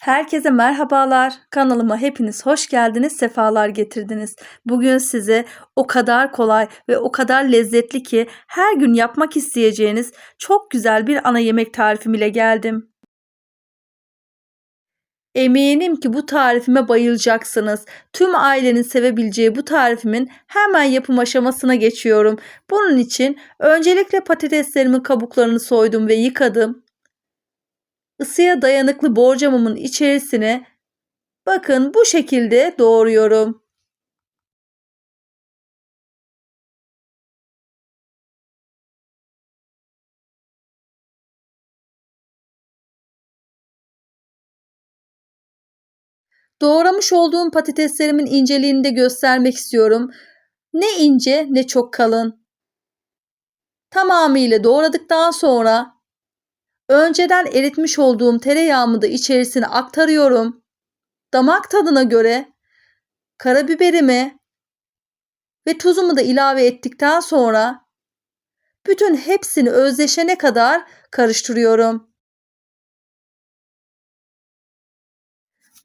Herkese merhabalar. Kanalıma hepiniz hoş geldiniz, sefalar getirdiniz. Bugün size o kadar kolay ve o kadar lezzetli ki her gün yapmak isteyeceğiniz çok güzel bir ana yemek tarifim ile geldim. Eminim ki bu tarifime bayılacaksınız. Tüm ailenin sevebileceği bu tarifimin hemen yapım aşamasına geçiyorum. Bunun için öncelikle patateslerimin kabuklarını soydum ve yıkadım. Isıya dayanıklı borcamımın içerisine bakın bu şekilde doğruyorum. Doğramış olduğum patateslerimin inceliğini de göstermek istiyorum. Ne ince ne çok kalın. Tamamıyla doğradıktan sonra önceden eritmiş olduğum tereyağımı da içerisine aktarıyorum. Damak tadına göre karabiberimi ve tuzumu da ilave ettikten sonra bütün hepsini özleşene kadar karıştırıyorum.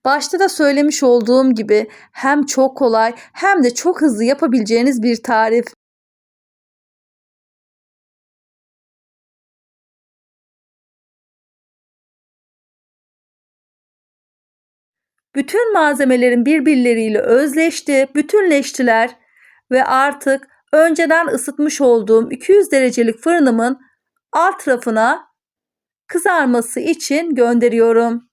Başta da söylemiş olduğum gibi hem çok kolay hem de çok hızlı yapabileceğiniz bir tarif. Bütün malzemelerin birbirleriyle özleşti, bütünleştiler ve artık önceden ısıtmış olduğum 200 derecelik fırınımın alt rafına kızarması için gönderiyorum.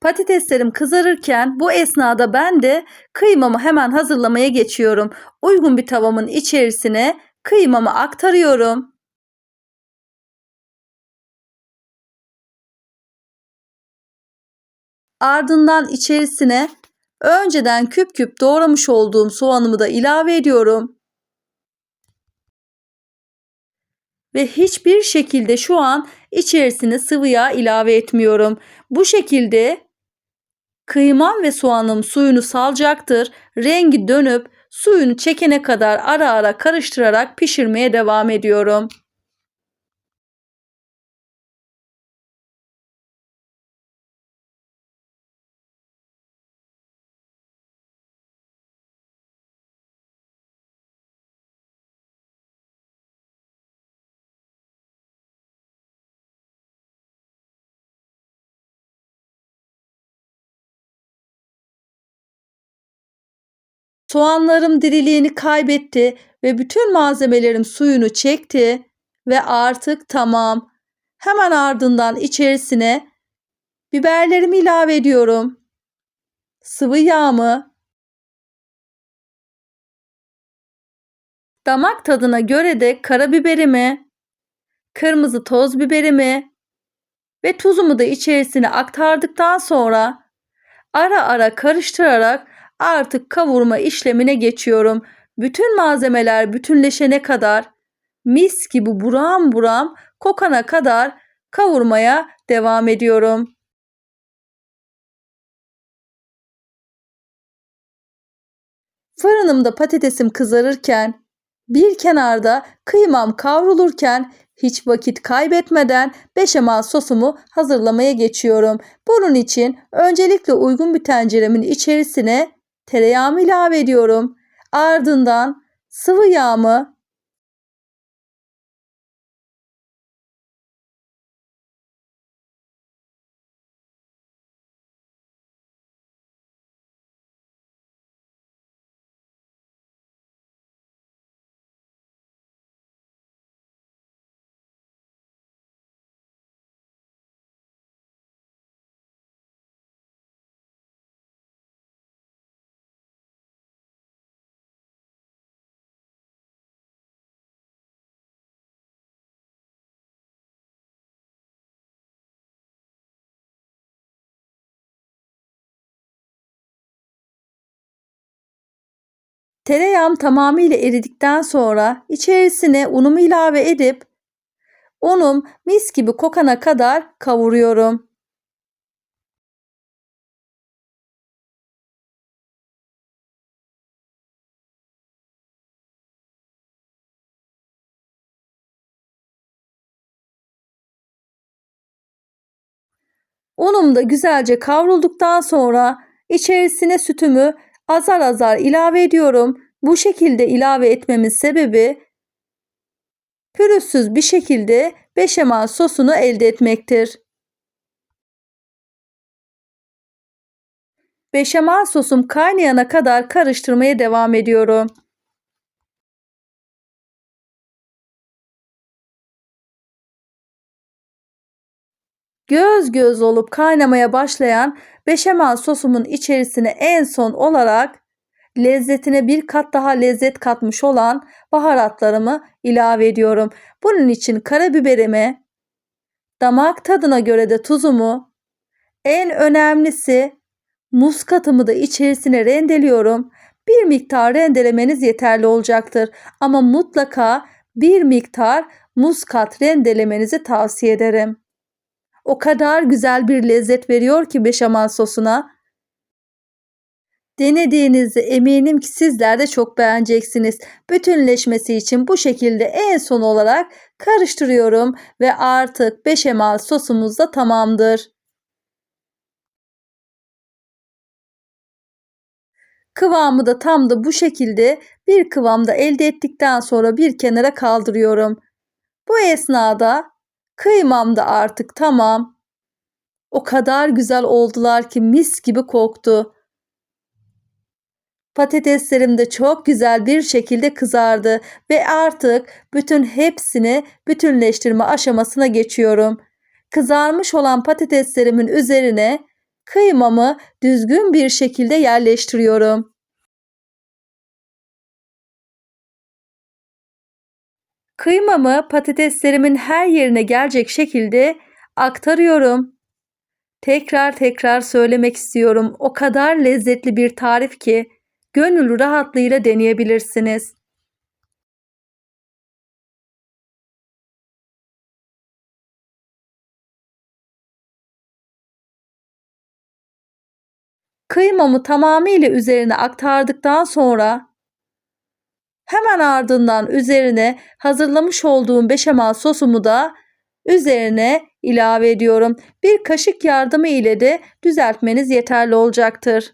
Patateslerim kızarırken bu esnada ben de kıymamı hemen hazırlamaya geçiyorum. Uygun bir tavamın içerisine kıymamı aktarıyorum. Ardından içerisine önceden küp küp doğramış olduğum soğanımı da ilave ediyorum. Ve hiçbir şekilde şu an içerisine sıvı yağ ilave etmiyorum. Bu şekilde kıymam ve soğanım suyunu salacaktır. Rengi dönüp suyunu çekene kadar ara ara karıştırarak pişirmeye devam ediyorum. Soğanlarım diriliğini kaybetti ve bütün malzemelerim suyunu çekti ve artık tamam. Hemen ardından içerisine biberlerimi ilave ediyorum. Sıvı yağımı, damak tadına göre de karabiberimi, kırmızı toz biberimi ve tuzumu da içerisine aktardıktan sonra ara ara karıştırarak Artık kavurma işlemine geçiyorum. Bütün malzemeler bütünleşene kadar mis gibi buram buram kokana kadar kavurmaya devam ediyorum. Fırınımda patatesim kızarırken bir kenarda kıymam kavrulurken hiç vakit kaybetmeden beşamel sosumu hazırlamaya geçiyorum. Bunun için öncelikle uygun bir tenceremin içerisine tereyağımı ilave ediyorum. Ardından sıvı yağımı Tereyağım tamamıyla eridikten sonra içerisine unumu ilave edip unum mis gibi kokana kadar kavuruyorum. Unum da güzelce kavrulduktan sonra içerisine sütümü azar azar ilave ediyorum. Bu şekilde ilave etmemin sebebi pürüzsüz bir şekilde beşamel sosunu elde etmektir. Beşamel sosum kaynayana kadar karıştırmaya devam ediyorum. Göz göz olup kaynamaya başlayan beşamel sosumun içerisine en son olarak lezzetine bir kat daha lezzet katmış olan baharatlarımı ilave ediyorum. Bunun için karabiberimi, damak tadına göre de tuzumu, en önemlisi muskatımı da içerisine rendeliyorum. Bir miktar rendelemeniz yeterli olacaktır. Ama mutlaka bir miktar muskat rendelemenizi tavsiye ederim. O kadar güzel bir lezzet veriyor ki beşamel sosuna. Denediğinizde eminim ki sizler de çok beğeneceksiniz. Bütünleşmesi için bu şekilde en son olarak karıştırıyorum ve artık beşamel sosumuz da tamamdır. Kıvamı da tam da bu şekilde bir kıvamda elde ettikten sonra bir kenara kaldırıyorum. Bu esnada kıymam da artık tamam. O kadar güzel oldular ki mis gibi koktu. Patateslerim de çok güzel bir şekilde kızardı ve artık bütün hepsini bütünleştirme aşamasına geçiyorum. Kızarmış olan patateslerimin üzerine kıymamı düzgün bir şekilde yerleştiriyorum. Kıymamı patateslerimin her yerine gelecek şekilde aktarıyorum. Tekrar tekrar söylemek istiyorum. O kadar lezzetli bir tarif ki gönül rahatlığıyla deneyebilirsiniz. Kıymamı tamamıyla üzerine aktardıktan sonra hemen ardından üzerine hazırlamış olduğum beşamel sosumu da üzerine ilave ediyorum. Bir kaşık yardımı ile de düzeltmeniz yeterli olacaktır.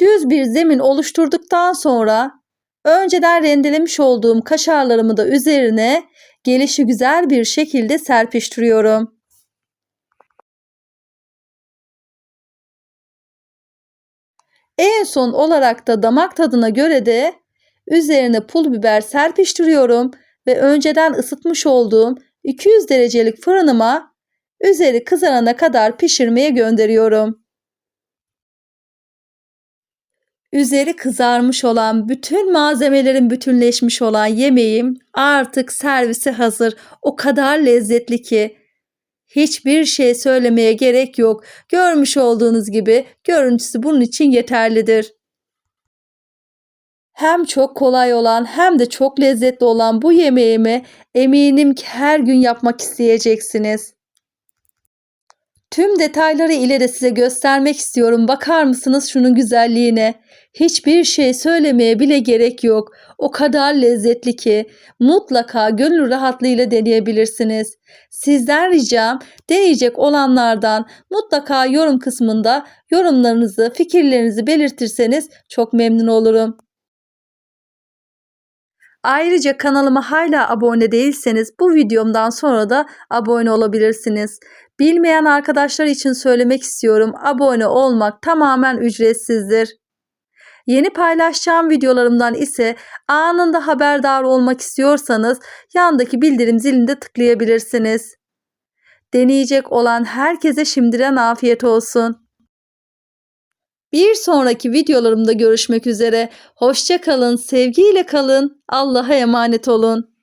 Düz bir zemin oluşturduktan sonra önceden rendelemiş olduğum kaşarlarımı da üzerine gelişi güzel bir şekilde serpiştiriyorum. En son olarak da damak tadına göre de üzerine pul biber serpiştiriyorum ve önceden ısıtmış olduğum 200 derecelik fırınıma üzeri kızarana kadar pişirmeye gönderiyorum. Üzeri kızarmış olan bütün malzemelerin bütünleşmiş olan yemeğim artık servise hazır. O kadar lezzetli ki hiçbir şey söylemeye gerek yok. Görmüş olduğunuz gibi görüntüsü bunun için yeterlidir. Hem çok kolay olan hem de çok lezzetli olan bu yemeğimi eminim ki her gün yapmak isteyeceksiniz. Tüm detayları ile size göstermek istiyorum. Bakar mısınız şunun güzelliğine? Hiçbir şey söylemeye bile gerek yok. O kadar lezzetli ki mutlaka gönül rahatlığıyla deneyebilirsiniz. Sizden ricam deneyecek olanlardan mutlaka yorum kısmında yorumlarınızı, fikirlerinizi belirtirseniz çok memnun olurum. Ayrıca kanalıma hala abone değilseniz bu videomdan sonra da abone olabilirsiniz. Bilmeyen arkadaşlar için söylemek istiyorum. Abone olmak tamamen ücretsizdir. Yeni paylaşacağım videolarımdan ise anında haberdar olmak istiyorsanız yandaki bildirim zilinde tıklayabilirsiniz. Deneyecek olan herkese şimdiden afiyet olsun. Bir sonraki videolarımda görüşmek üzere. Hoşça kalın, sevgiyle kalın. Allah'a emanet olun.